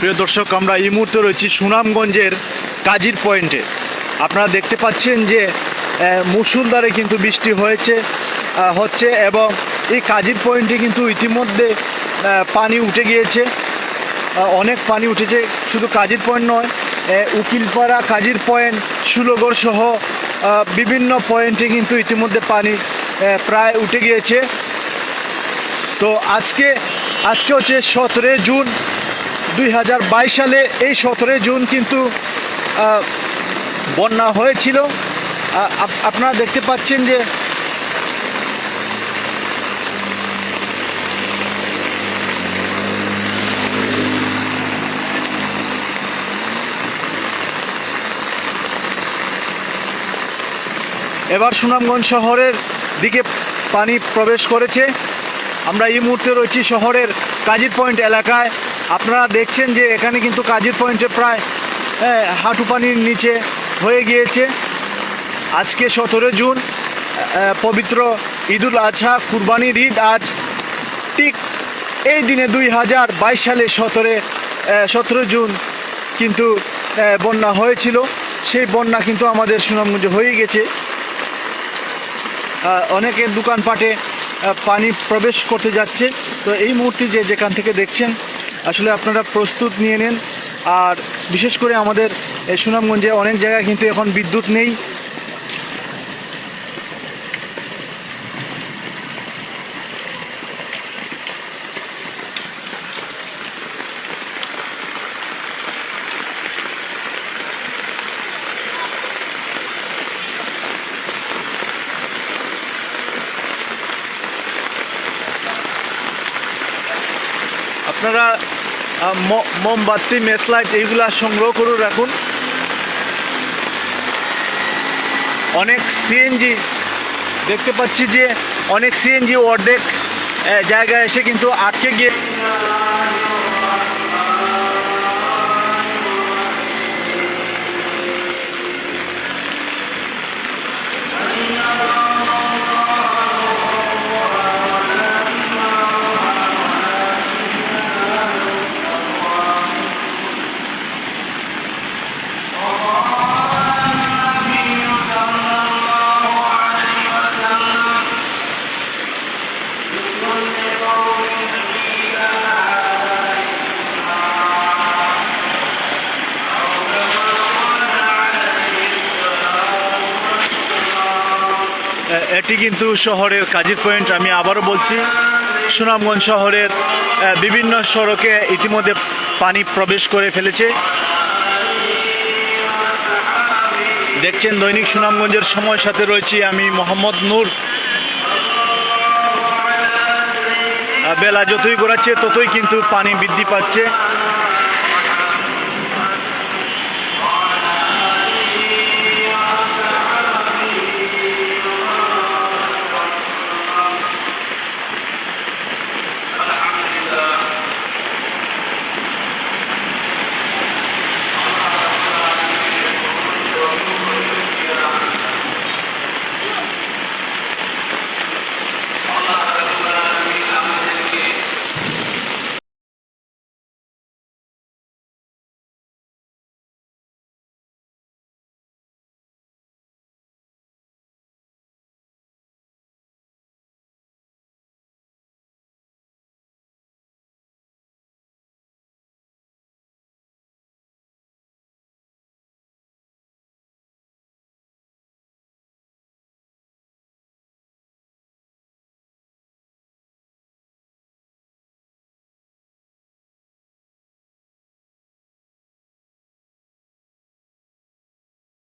প্রিয় দর্শক, আমরা এই মুহূর্তে রয়েছি সুনামগঞ্জের কাজীর পয়েন্টে। আপনারা দেখতে পাচ্ছেন যে মুষলধারে কিন্তু বৃষ্টি হয়েছে হচ্ছে এবং এই কাজীর পয়েন্টে কিন্তু ইতিমধ্যে পানি উঠে গিয়েছে। অনেক পানি উঠেছে, শুধু কাজীর পয়েন্ট নয় উকিলপাড়া কাজির পয়েন্ট, সুলগড় সহ বিভিন্ন পয়েন্টে কিন্তু ইতিমধ্যে পানি প্রায় উঠে গিয়েছে। তো আজকে আজকে হচ্ছে সতেরোই জুন দুই হাজার বাইশ সালে এই সতেরোই জুন কিন্তু বন্যা হয়েছিল। আপনারা দেখতে পাচ্ছেন যে এবার সুনামগঞ্জ শহরের দিকে পানি প্রবেশ করেছে। আমরা এই মুহূর্তে রয়েছি শহরের কাজীর পয়েন্ট এলাকায়। আপনারা দেখছেন যে এখানে কিন্তু কাজীর পয়েন্টে প্রায় হাঁটু পানির নিচে হয়ে গিয়েছে। আজকে সতেরো জুন পবিত্র ঈদুল আজহা, কুরবানির ঈদ আজ। ঠিক এই দিনে দুই হাজার বাইশ সালে সতেরো সতেরো জুন কিন্তু বন্যা হয়েছিল। সেই বন্যা কিন্তু আমাদের সুনামগঞ্জে হয়ে গেছে। অনেকের দোকানপাটে পানি প্রবেশ করতে যাচ্ছে। তো এই মুহূর্তে যে যেখান থেকে দেখছেন আসলে আপনারা প্রস্তুত নিয়ে নেন। আর বিশেষ করে আমাদের সুনামগঞ্জে অনেক জায়গায় কিন্তু এখন বিদ্যুৎ নেই। আপনারা মোমবাতি, মেসলাইট এইগুলো সংগ্রহ করে রাখুন। অনেক সিএনজি দেখতে পাচ্ছি যে অনেক সিএনজি অর্ধেক জায়গায় এসে কিন্তু আটকে গিয়ে এটি কিন্তু শহরের কাজীর পয়েন্ট, আমি আবারও বলছি। সুনামগঞ্জ শহরের বিভিন্ন সড়কে ইতিমধ্যে পানি প্রবেশ করে ফেলেছে। দেখছেন দৈনিক সুনামগঞ্জের সময়ের সাথে রয়েছি আমি মোহাম্মদ নূর। বেলা যতই গড়াচ্ছে, ততই কিন্তু পানি বৃদ্ধি পাচ্ছে।